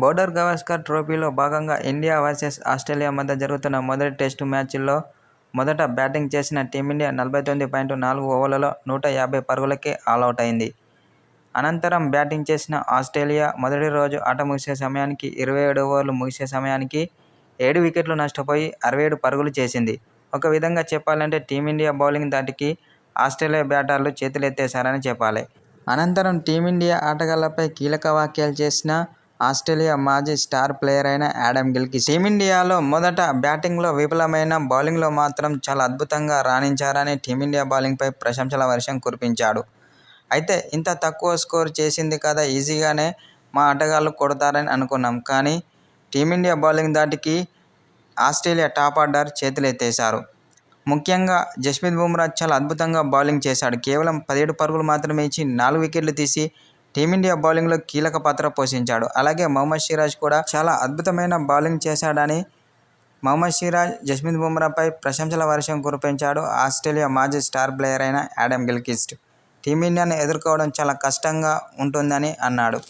Border Gavaskar ట్రోఫీలో భాగంగా India versus Australia మధ్య జరుగుతున్న మొదటి టెస్టు మ్యాచ్లో మొదట బ్యాటింగ్ చేసిన టీమిండియా నలభై తొమ్మిది పాయింట్ నాలుగు ఓవర్లలో నూట యాభై పరుగులకే ఆలౌట్ అయింది. అనంతరం బ్యాటింగ్ చేసిన ఆస్ట్రేలియా మొదటి రోజు ఆట ముగిసే సమయానికి ఇరవై ఏడు ఓవర్లు ముగిసే సమయానికి ఏడు వికెట్లు నష్టపోయి అరవై ఏడు పరుగులు చేసింది. ఒక విధంగా చెప్పాలంటే టీమిండియా బౌలింగ్ దాటికి ఆస్ట్రేలియా బ్యాటర్లు చేతులెత్తేశారని చెప్పాలి. అనంతరం టీమిండియా ఆటగాళ్ళపై కీలక వ్యాఖ్యలు చేసిన ఆస్ట్రేలియా మాజీ స్టార్ ప్లేయర్ అయిన యాడమ్ గిల్కి టీమిండియాలో మొదట బ్యాటింగ్లో విఫలమైన బౌలింగ్లో మాత్రం చాలా అద్భుతంగా రాణించారని టీమిండియా బౌలింగ్పై ప్రశంసల వర్షం కురిపించాడు. అయితే ఇంత తక్కువ స్కోర్ చేసింది కదా ఈజీగానే మా ఆటగాళ్ళు కొడతారని అనుకున్నాం. కానీ టీమిండియా బౌలింగ్ దాటికి ఆస్ట్రేలియా టాప్ ఆర్డర్ చేతులెత్తేశారు. ముఖ్యంగా జస్మిత్ బుమ్రా చాలా అద్భుతంగా బౌలింగ్ చేశాడు. కేవలం పదిహేడు పరుగులు మాత్రమే ఇచ్చి నాలుగు వికెట్లు తీసి టీమిండియా బౌలింగ్లో కీలక పాత్ర పోషించాడు. అలాగే మహమ్మద్ సిరాజ్ కూడా చాలా అద్భుతమైన బౌలింగ్ చేశాడని మహమ్మద్ సిరాజ్, జస్ప్రీత్ బుమ్రాపై ప్రశంసల వర్షం కురిపించాడు ఆస్ట్రేలియా మాజీ స్టార్ ప్లేయర్ అయిన యాడమ్ గిల్కిస్ట్ టీమిండియాను ఎదుర్కోవడం చాలా కష్టంగా ఉంటుందని అన్నాడు.